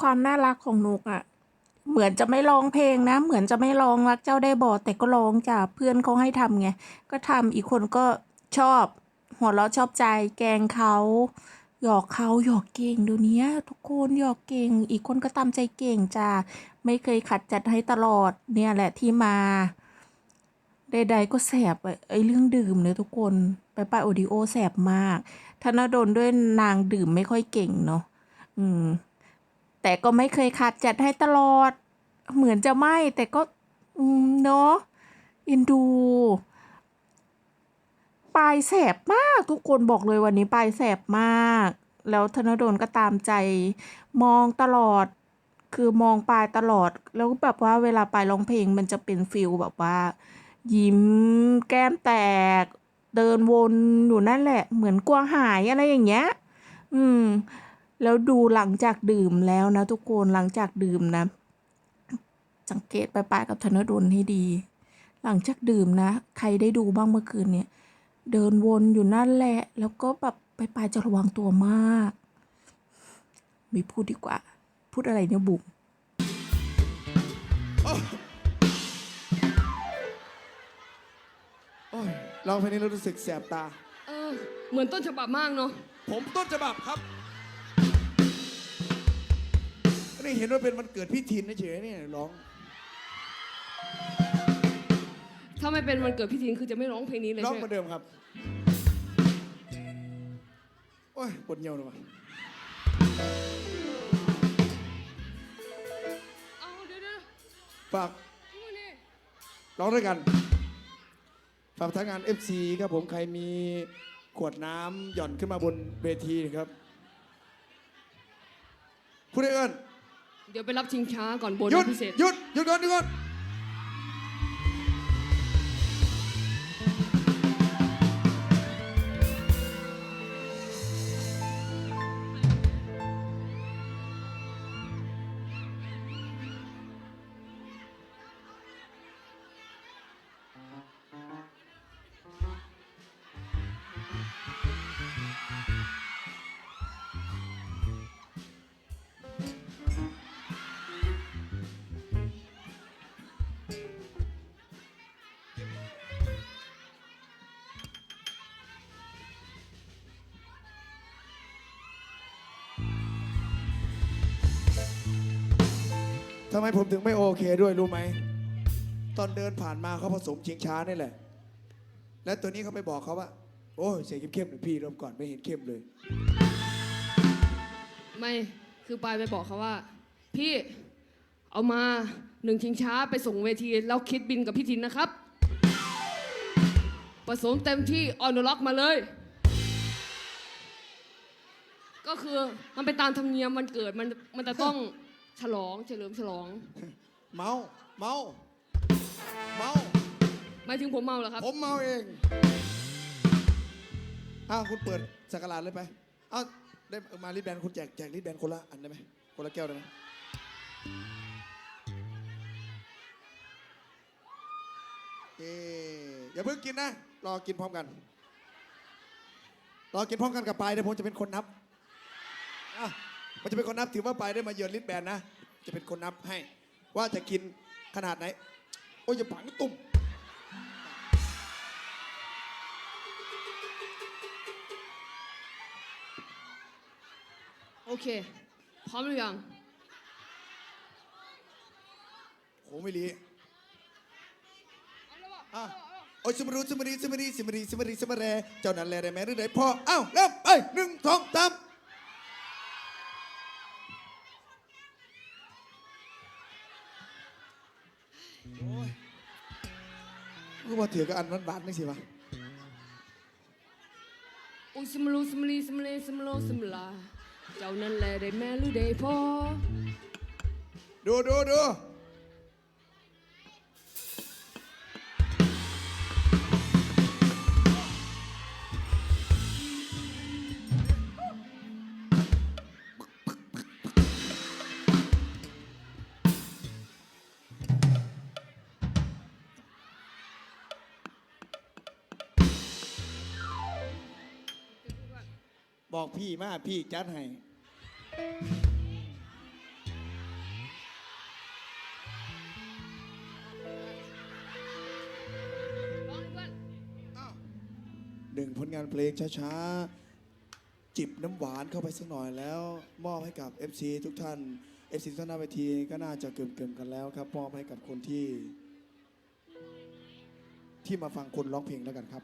ความน่ารักของนกอะ่ะ เหมือนจะไม่ร้องเพลงนะ เหมือนจะไม่ร้องรักเจ้าได้บอแต่ก็ร้องจ้ะเพื่อนเขาให้ทำไงก็ทำอีกคนก็ชอบ หัวเราะชอบใจ แกงเขาหยอกเขาหยอกเก่งเดี๋ยวนี้ทุกคนหยอกเก่ง อีกคนก็ตามใจเก่งจ้ะไม่เคยขัดจัดให้ตลอดเนี่ยแหละที่มา ใดๆก็แสบไอ้เรื่องดื่มเนี่ยทุกคนไปไปโอดิโอแสบมากธนดลด้วยนางดื่มไม่ค่อยเก่งเนาะอืม แต่ก็ไม่เคยขาดจัดให้ตลอด เหมือนจะไม่ แต่ก็อืมเนาะอินดูปลายแสบมาก ทุกคนบอกเลยวันนี้ปลายแสบมาก แล้วธนดลก็ตามใจ มองตลอด คือมองปลายตลอด แล้วแบบว่าเวลาปลายร้องเพลงมันจะเป็นฟิลแบบว่า ยิ้มแก้มแตก เดินวนอยู่นั่นแหละ เหมือนกลัวหายอะไรอย่างเงี้ย อืม แล้วดูหลังจากดื่มแล้วนะทุกคนหลังจากดื่มนะ สังเกตไปปลายกับธนดลให้ดี หลังจากดื่มนะ ใครได้ดูบ้างเมื่อคืนเนี่ย เดินวนอยู่นั่นแหละ แล้วก็แบบไปปลายจะระวังตัวมากไม่พูดดีกว่า พูดอะไรเนี่ยบุ๋มโอ้ยร้องเพลงนี้แล้วรู้สึกแสบตา เออ เหมือนต้นฉบับมากเนาะ ผมต้นฉบับครับ นี่เห็นว่าเป็นวันเกิดพี่ทินเฉยๆเนี่ยร้อง ถ้าไม่เป็นวันเกิดพี่ทินคือจะไม่ร้องเพลงนี้เลยร้องใช่เหไหมืมอนเดิมครับ โอ้ยปวดเหี่ยวเลยวะเอาเดี๋ยวเดี๋ยวฝากนี่นี่ร้องด้วยกัน ฝากทางงาน FC ครับผมใครมีขวดน้ำหย่อนขึ้นมาบนเวทีนะครับพูดได้เอิญ เดี๋ยวไปรับชิงช้าก่อนบนหยุดพิเศษ หยุดหยุดก่อนหยุดก่อน ทำไมผมถึงไม่โอเคด้วยรู้ไหม ตอนเดินผ่านมาเขาผสมชิงช้านี่แหละ และตัวนี้เขาไปบอกเขาว่า โอ้ยเสียเข้มๆหน่อยพี่เริ่มก่อนไม่เห็นเข้มเลย ไม่คือปายไปบอกเขาว่า พี่เอามาหนึ่งชิงช้าไปส่งเวที แล้วคิดบินกับพี่ทินนะครับ ผสมเต็มที่ออนล็อกมาเลย ก็คือมันเป็นตามธรรมเนียมวันเกิดมันมันจะต้อง ฉลองเฉลิมฉลอง เมา เมา เมา หมายถึงผมเมาเหรอครับ ผมเมาเองอ้าวคุณเปิดสักการะเลยไปอ้าวได้มาลิดแบนคุณแจกแจกลิดแบนคนละอันได้ไหมคนละแก้วได้ไหมเอ๊ะอย่าเพิ่งกินนะ รอกินพร้อมกัน รอกินพร้อมกันกับปลายเดี๋ยวผมจะเป็นคนนับอะ มันจะเป็นคนนับถือว่าปลายได้มาเยือนลิดแบนนะ จะเป็นคนนับให้ ว่าจะกินขนาดไหน โอ้ยอย่าปังตุ่มโอเค พร้อมหรือยัง โหไม่รีอะโอ้ยสมรูสมรีสมรีสมรีสมรีสมแรเจ้านั้นแลได้ไหมหรือไดพออ้าวเริ่มไปหนึ่งสองสามโอ้ย ก็ว่าถือกับอันนั้นบาทนี่สิวะอุยสมรูสมลีสมเลสมโลสมลา เจ้านั่นแหละได้แม่หรือได้พ่อ ดูดูดู บอกพี่มาพี่จัดให้หนึ่งผลงานเพลงช้าๆ จิบน้ำหวานเข้าไปสักหน่อยแล้ว มอบให้กับ FC ทุกท่าน FC ทุกท่านหน้าเวทีก็น่าจะเกิมๆกันแล้วครับ มอบให้กับคนที่ ที่มาฟังคนร้องเพลงแล้วกันครับ